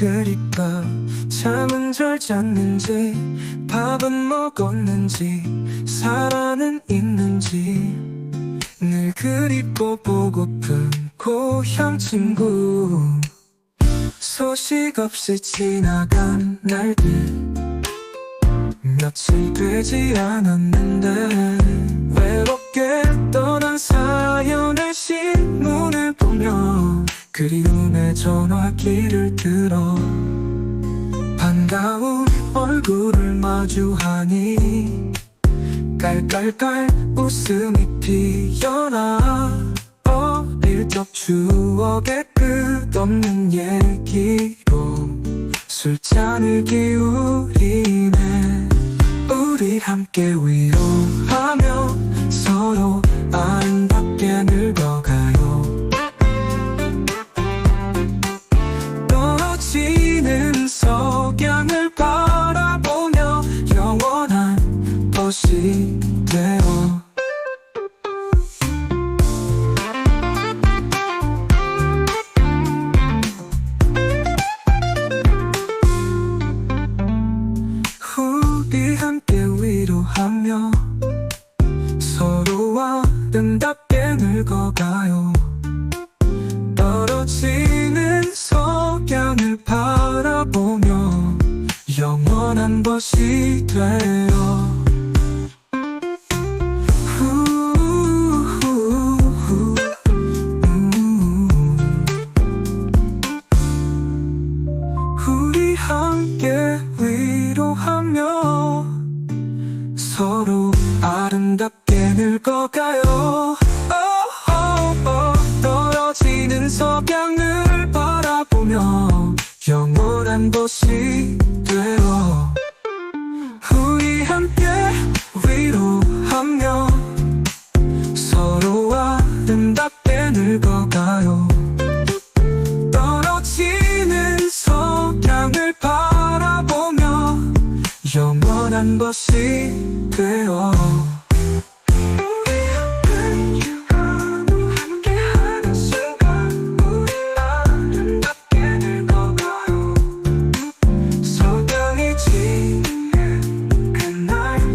그립까 잠은 잘 잤는지 밥은 먹었는지 살아는 있는지. 늘 그립고 보고픈 고향 친구. 소식 없이 지나간 날들. 며칠 되지 않았는데 외롭게 그리움의 전화기를 들어 반가운 얼굴을 마주하니 깔깔깔 웃음이 피어나 어릴 적 추억의 끝없는 얘기로 술잔을 기울이네 우리 함께 위로하 하며 서로와 아름답게 늙어가요 떨어지는 석양을 바라보며 영원한 벗이 돼요. 우리 함께 위로하며 서로 아름답게 늙어가요 어, 어, 어. 떨어지는 석양을 바라보며 영원한 벗이 되어 우리 함께 위로하며 서로와 아름답게 늙어가요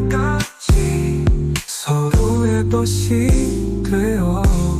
까지 서로의 벗이 되어